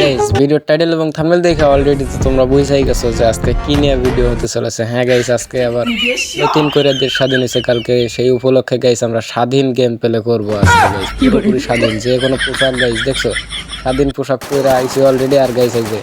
Guys ভিডিওর title এবং thumbnail দেখে অলরেডি তো তোমরা বুঝাই গেছো যে আজকে কি নিয়ে ভিডিও হতে চলেছে। হ্যাঁ গাইস আজকে আবার নতুন করে দেশ স্বাধীন হয়েছে। কালকে সেই উপলক্ষে গাইস আমরা স্বাধীন গেম প্লে করব আজকে গাইস পুরোপুরি স্বাধীন, যে কোনো পোশাক গাইস দেখছ? স্বাধীন পোশাক পরে আইসি অলরেডি আর গাইস এই যে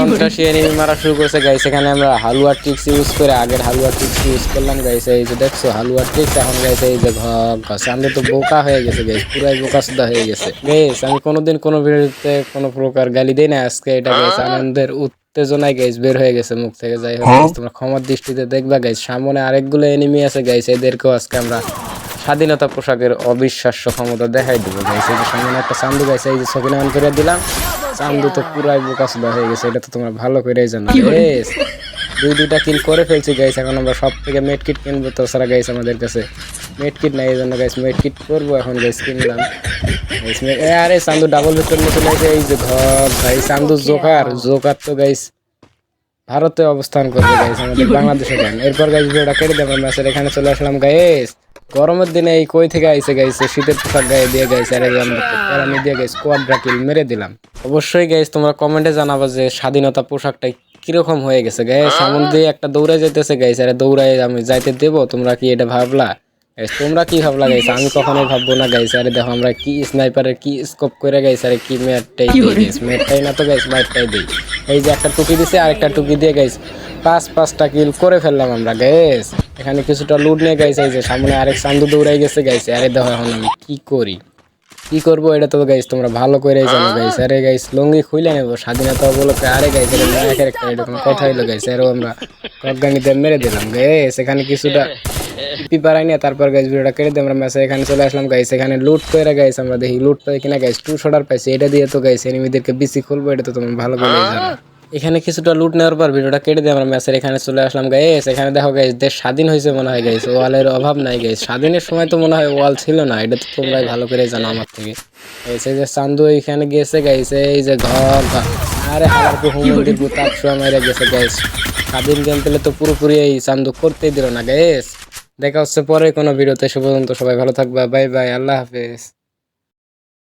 সন্ত্রাসী এনিমি মারা শুরু করেছে গাইস এখানে আমরা হালুয়া ট্রিক্স ইউজ করে আগের হালুয়া ট্রিক্স ইউজ করলাম গাইস এই যে দেখছ, হালুয়া ট্রিক্স এখন গাইস এই যে ঘর সামনে তো বোকা হয়ে গেছে গাইস পুরাই বোকা সুদা হয়ে গেছে। গাইস আমি কোনোদিন কোনো ভিডিওতে কোনো প্রকার গালি দেই না আজকে এটা গাইস আনন্দের উত্তেজনায় গাইস বের হয়ে গেছে মুখ থেকে। যাই হোক তোমরা ক্ষমার দৃষ্টিতে দেখবা গাইস সামনে আরেকগুলো এনিমি আছে গাইস এদেরকেও আজকে আমরা স্বাধীনতা পোশাকের অবিশ্বাস্য ক্ষমতা দেখাই দেবো। গাইস এই যে সামনে একটা চান্দু গাইছে এই যে ছবি অন করে দিলাম। চান্দু তো পুরাই বোকাসুদা হয়ে গেছে এটা তো তোমরা ভালো করেই জানো। দুই দুইটা কিল করে ফেলছি গাইস এখন আমরা সব থেকে মেট কিট কিনবো তাছাড়া গাইস আমাদের কাছে মেট কিট নাই এই জন্য গাইস মেট কিট করব এখন গাইস কিনলাম। আরে চান্দু ডাবল ভিক্টর মতো লাগে এই যে ঘর ভাই চান্দু জোকার জোকার তো গাইস ভারতে অবস্থান করবে গাইস আমাদের বাংলাদেশে গান এরপর গাইস ভিডিওটা কেটে দেবো ম্যাচের এখানে চলে আসলাম গাইস গরমের দিনে এই কই থেকে আইসে গাইছে শীতের পোশাক গায়ে দিয়ে গাইছে আর আর আমি দিয়ে গাইস কোয়াড কিল মেরে দিলাম। অবশ্যই গাইস তোমরা কমেন্টে জানাব যে স্বাধীনতা পোশাকটা কীরকম হয়ে গেছে গায়ে সামন দিয়ে একটা দৌড়ায় যেতেছে গাইছে আর দৌড়ায় আমি যাইতে দেবো, তোমরা কি এটা ভাবলা? তোমরা কি ভাবলা গাইস আমি কখনোই ভাববো না গাইছে। আরে দেখো আমরা কি স্নাইপারের কি স্কোপ করে গাইছে? আরে কি ম্যাটটাই দিই না তো গাইস ম্যাটটাই দিই এই যে একটা টুকি দিছে আর একটা টুকি দিয়ে গাইস পাঁচ পাঁচটা কিল করে ফেললাম আমরা গাইস এখানে কিছুটা লুট নিয়ে গাইছে এই যে সামনে আরেক চান্দু দৌড়াই গেছে গাইছে আরে দেখো এখন আমি কি করি? কি করব? এটা তো গাইস তোমরা ভালো করে জানো গাইস আরে গাইস লুঙ্গি খুলে নেব স্বাধীনতা উপলক্ষে। আরে গাইস নায়কের একটা এরকম কথা হইল গাইস আরও আমরা অজ্ঞানীদের মেরে দিলাম গাইস এখানে কিছুটা তারপর গাইস ভিডিওটা কেটে আমরা এখানে চলে আসলাম। গাইস এখানে লুট করে গাইস আমরা দেখি লুট পাই কিনা। গাইস টু পাইছি, এটা দিয়ে তো গাইস এনিমিদেরকে বেশি খুলবো, এটা তো তোমরা ভালো করে জানো। এখানে কিছুটা লুট নেওয়ার পর ভিডিওটা কেটে আমরা এখানে চলে আসলাম। গাইস এখানে দেখো গাইস দেশ স্বাধীন হয়েছে মনে হয় গাইস ওয়ালের অভাব নাই গাইস স্বাধীনের সময় তো মনে হয় ওয়াল ছিল না, এটা তো তোমরাই ভালো করে জানো আমার থেকে। এই যে চান্দু এখানে গেছে গাইস এই যে ঘর আরে গেছে গাইস স্বাধীন গেম পেলে তো পুরোপুরি এই চান্দু করতেই দিল না গাইস দেখা হচ্ছে পরে কোনো ভিডিওতে সে পর্যন্ত সবাই ভালো থাকবা বাই বাই আল্লাহ হাফেজ।